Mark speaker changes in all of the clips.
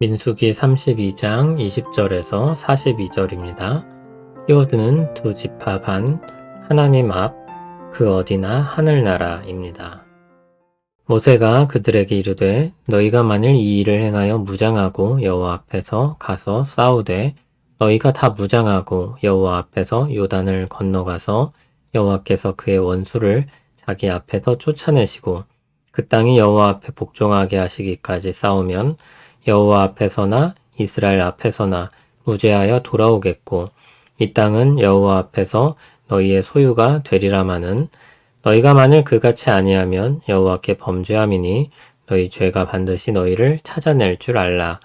Speaker 1: 민수기 32장 20절에서 42절입니다. 히오드는 두 지파 반 하나님 앞 그 어디나 하늘나라입니다. 모세가 그들에게 이르되 너희가 만일 이 일을 행하여 무장하고 여호와 앞에서 가서 싸우되 너희가 다 무장하고 여호와 앞에서 요단을 건너가서 여호와께서 그의 원수를 자기 앞에서 쫓아내시고 그 땅이 여호와 앞에 복종하게 하시기까지 싸우면 여호와 앞에서나 이스라엘 앞에서나 무죄하여 돌아오겠고 이 땅은 여호와 앞에서 너희의 소유가 되리라마는 너희가 만일 그같이 아니하면 여호와께 범죄함이니 너희 죄가 반드시 너희를 찾아낼 줄 알라.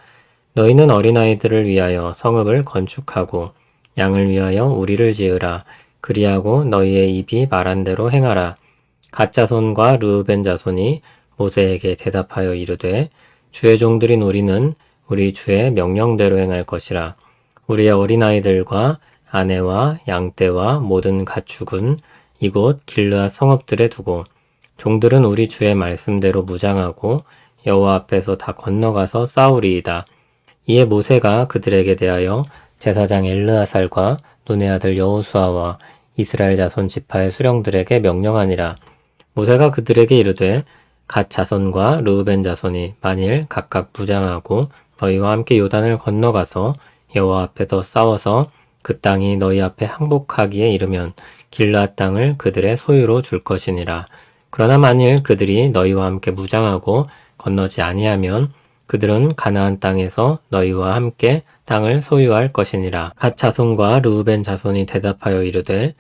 Speaker 1: 너희는 어린아이들을 위하여 성읍을 건축하고 양을 위하여 우리를 지으라. 그리하고 너희의 입이 말한 대로 행하라. 가짜손과 르우벤 자손이 모세에게 대답하여 이르되 주의 종들인 우리는 우리 주의 명령대로 행할 것이라. 우리의 어린아이들과 아내와 양떼와 모든 가축은 이곳 길르앗 성읍들에 두고 종들은 우리 주의 말씀대로 무장하고 여호와 앞에서 다 건너가서 싸우리이다. 이에 모세가 그들에게 대하여 제사장 엘르아살과 눈의 아들 여호수아와 이스라엘 자손 지파의 수령들에게 명령하니라. 모세가 그들에게 이르되 갓 자손과 르우벤 자손이 만일 각각 무장하고 너희와 함께 요단을 건너가서 여호와 앞에서 싸워서 그 땅이 너희 앞에 항복하기에 이르면 길라앗 땅을 그들의 소유로 줄 것이니라. 그러나 만일 그들이 너희와 함께 무장하고 건너지 아니하면 그들은 가나안 땅에서 너희와 함께 땅을 소유할 것이니라. 갓 자손과 르우벤 자손이 대답하여 이르되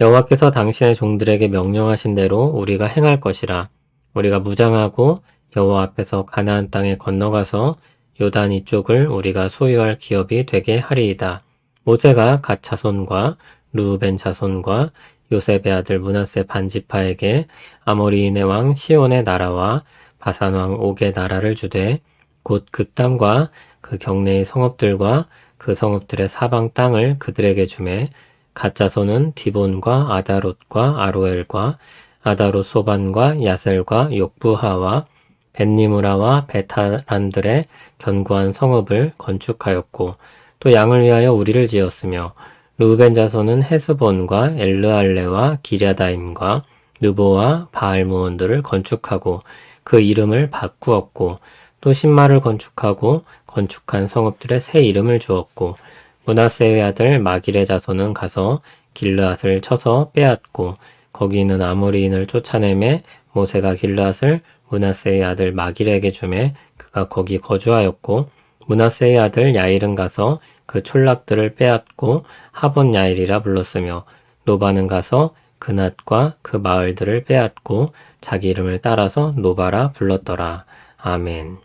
Speaker 1: 여호와께서 당신의 종들에게 명령하신 대로 우리가 행할 것이라. 우리가 무장하고 여호와 앞에서 가나안 땅에 건너가서 요단 이쪽을 우리가 소유할 기업이 되게 하리이다. 모세가 갓 자손과 루벤 자손과 요셉의 아들 문하세 반지파에게 아모리인의 왕 시온의 나라와 바산 왕 옥의 나라를 주되 곧 그 땅과 그 경내의 성읍들과 그 성읍들의 사방 땅을 그들에게 주매 가짜손은 디본과 아다롯과 아로엘과 아다롯 소반과 야셀과 욕부하와 벤니무라와 베타란들의 견고한 성읍을 건축하였고 또 양을 위하여 우리를 지었으며 루벤 자손은 헤스본과 엘르알레와 기랴다임과 느보와 바알무온들을 건축하고 그 이름을 바꾸었고 또 신마를 건축하고 건축한 성읍들의 새 이름을 주었고 문하세의 아들 마길의 자손은 가서 길르앗을 쳐서 빼앗고 거기 있는 아모리인을 쫓아내매 모세가 길르앗을 문하세의 아들 마길에게 주매 그가 거기 거주하였고 문하세의 아들 야일은 가서 그 촌락들을 빼앗고 하본 야일이라 불렀으며 노바는 가서 그낫과 그 마을들을 빼앗고 자기 이름을 따라서 노바라 불렀더라. 아멘.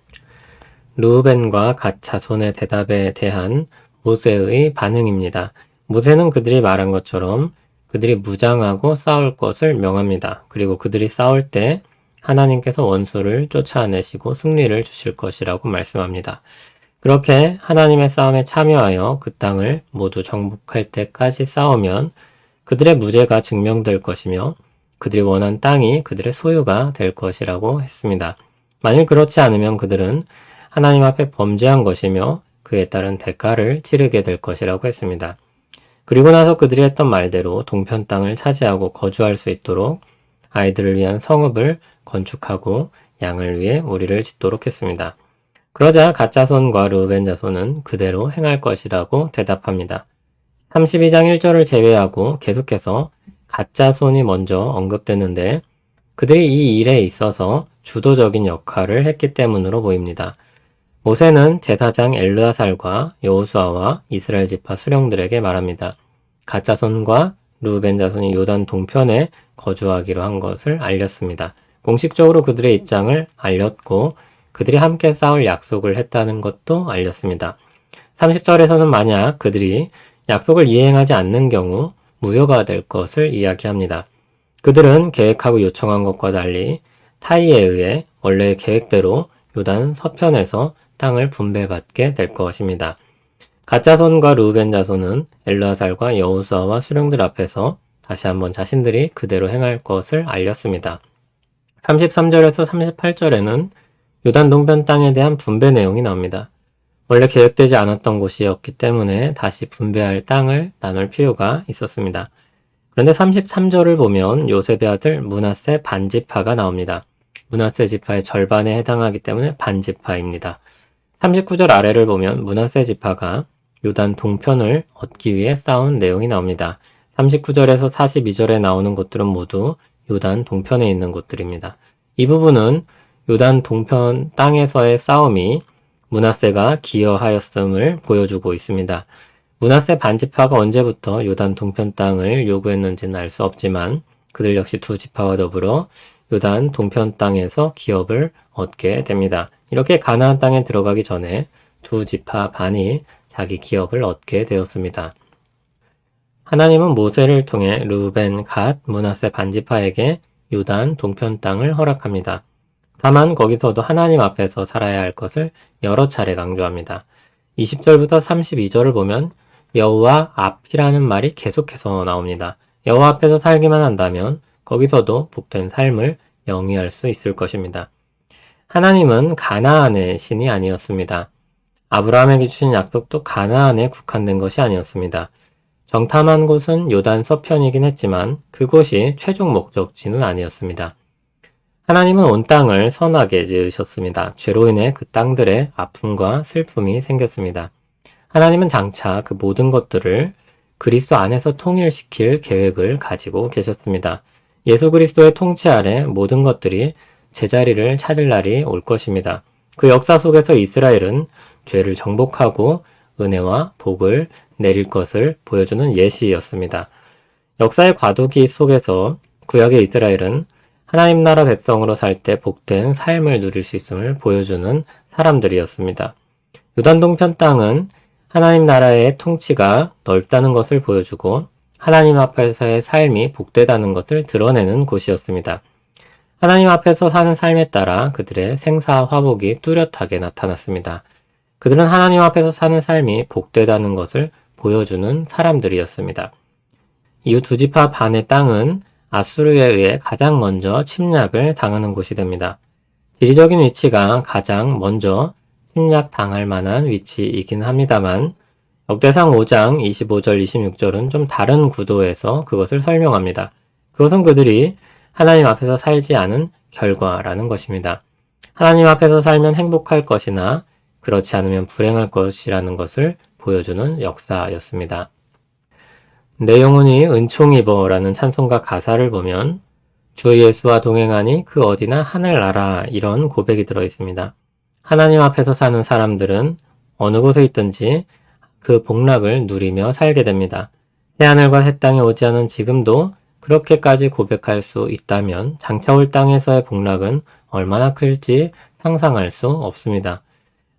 Speaker 1: 루벤과 갓 자손의 대답에 대한 모세의 반응입니다. 모세는 그들이 말한 것처럼 그들이 무장하고 싸울 것을 명합니다. 그리고 그들이 싸울 때 하나님께서 원수를 쫓아내시고 승리를 주실 것이라고 말씀합니다. 그렇게 하나님의 싸움에 참여하여 그 땅을 모두 정복할 때까지 싸우면 그들의 무죄가 증명될 것이며 그들이 원한 땅이 그들의 소유가 될 것이라고 했습니다. 만일 그렇지 않으면 그들은 하나님 앞에 범죄한 것이며 그에 따른 대가를 치르게 될 것이라고 했습니다. 그리고 나서 그들이 했던 말대로 동편 땅을 차지하고 거주할 수 있도록 아이들을 위한 성읍을 건축하고 양을 위해 우리를 짓도록 했습니다. 그러자 가짜손과 르벤 자손은 그대로 행할 것이라고 대답합니다. 32장 1절을 제외하고 계속해서 가짜손이 먼저 언급되는데 그들이 이 일에 있어서 주도적인 역할을 했기 때문으로 보입니다. 모세는 제사장 엘르아살과 여호수아와 이스라엘 지파 수령들에게 말합니다. 가짜 손과 루벤 자손이 요단 동편에 거주하기로 한 것을 알렸습니다. 공식적으로 그들의 입장을 알렸고 그들이 함께 싸울 약속을 했다는 것도 알렸습니다. 30절에서는 만약 그들이 약속을 이행하지 않는 경우 무효가 될 것을 이야기합니다. 그들은 계획하고 요청한 것과 달리 타이에 의해 원래의 계획대로 요단 서편에서 땅을 분배받게 될 것입니다. 가짜손과 루벤 자손은 엘라살과 여우수아와 수령들 앞에서 다시 한번 자신들이 그대로 행할 것을 알렸습니다. 33절에서 38절에는 요단 동편 땅에 대한 분배 내용이 나옵니다. 원래 계획되지 않았던 곳이었기 때문에 다시 분배할 땅을 나눌 필요가 있었습니다. 그런데 33절을 보면 요셉의 아들 문하세 반지파가 나옵니다. 문하세 지파의 절반에 해당하기 때문에 반지파입니다. 39절 아래를 보면 문하세 지파가 요단 동편을 얻기 위해 싸운 내용이 나옵니다. 39절에서 42절에 나오는 곳들은 모두 요단 동편에 있는 곳들입니다. 이 부분은 요단 동편 땅에서의 싸움이 문하세가 기여하였음을 보여주고 있습니다. 문하세 반지파가 언제부터 요단 동편 땅을 요구했는지는 알 수 없지만 그들 역시 두 지파와 더불어 요단 동편 땅에서 기업을 얻게 됩니다. 이렇게 가나안 땅에 들어가기 전에 두 지파 반이 자기 기업을 얻게 되었습니다. 하나님은 모세를 통해 루벤, 갓, 문하세 반지파에게 요단 동편 땅을 허락합니다. 다만 거기서도 하나님 앞에서 살아야 할 것을 여러 차례 강조합니다. 20절부터 32절을 보면 여호와 앞이라는 말이 계속해서 나옵니다. 여호와 앞에서 살기만 한다면 거기서도 복된 삶을 영위할 수 있을 것입니다. 하나님은 가나안의 신이 아니었습니다. 아브라함에게 주신 약속도 가나안에 국한된 것이 아니었습니다. 정탐한 곳은 요단 서편이긴 했지만 그곳이 최종 목적지는 아니었습니다. 하나님은 온 땅을 선하게 지으셨습니다. 죄로 인해 그 땅들의 아픔과 슬픔이 생겼습니다. 하나님은 장차 그 모든 것들을 그리스도 안에서 통일시킬 계획을 가지고 계셨습니다. 예수 그리스도의 통치 아래 모든 것들이 제자리를 찾을 날이 올 것입니다. 그 역사 속에서 이스라엘은 죄를 정복하고 은혜와 복을 내릴 것을 보여주는 예시였습니다. 역사의 과도기 속에서 구약의 이스라엘은 하나님 나라 백성으로 살 때 복된 삶을 누릴 수 있음을 보여주는 사람들이었습니다. 유단 동편 땅은 하나님 나라의 통치가 넓다는 것을 보여주고 하나님 앞에서의 삶이 복되다는 것을 드러내는 곳이었습니다. 하나님 앞에서 사는 삶에 따라 그들의 생사 화복이 뚜렷하게 나타났습니다. 그들은 하나님 앞에서 사는 삶이 복되다는 것을 보여주는 사람들이었습니다. 이후 두 지파 반의 땅은 아수르에 의해 가장 먼저 침략을 당하는 곳이 됩니다. 지리적인 위치가 가장 먼저 침략 당할 만한 위치이긴 합니다만 역대상 5장 25절 26절은 좀 다른 구도에서 그것을 설명합니다. 그것은 그들이 하나님 앞에서 살지 않은 결과라는 것입니다. 하나님 앞에서 살면 행복할 것이나 그렇지 않으면 불행할 것이라는 것을 보여주는 역사였습니다. 내 영혼이 은총 입어라는 찬송가 가사를 보면 주 예수와 동행하니 그 어디나 하늘나라 이런 고백이 들어 있습니다. 하나님 앞에서 사는 사람들은 어느 곳에 있든지 그 복락을 누리며 살게 됩니다. 새하늘과 새 땅에 오지 않은 지금도 그렇게까지 고백할 수 있다면 장차 올 땅에서의 복락은 얼마나 클지 상상할 수 없습니다.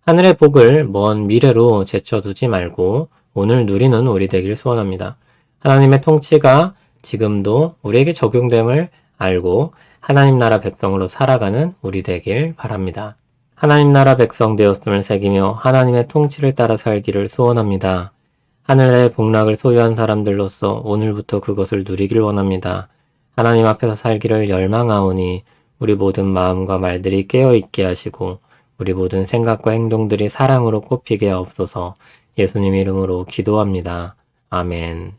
Speaker 1: 하늘의 복을 먼 미래로 제쳐두지 말고 오늘 누리는 우리 되길 소원합니다. 하나님의 통치가 지금도 우리에게 적용됨을 알고 하나님 나라 백성으로 살아가는 우리 되길 바랍니다. 하나님 나라 백성 되었음을 새기며 하나님의 통치를 따라 살기를 소원합니다. 하늘의 복락을 소유한 사람들로서 오늘부터 그것을 누리길 원합니다. 하나님 앞에서 살기를 열망하오니 우리 모든 마음과 말들이 깨어있게 하시고 우리 모든 생각과 행동들이 사랑으로 꼽히게 하옵소서 예수님 이름으로 기도합니다. 아멘.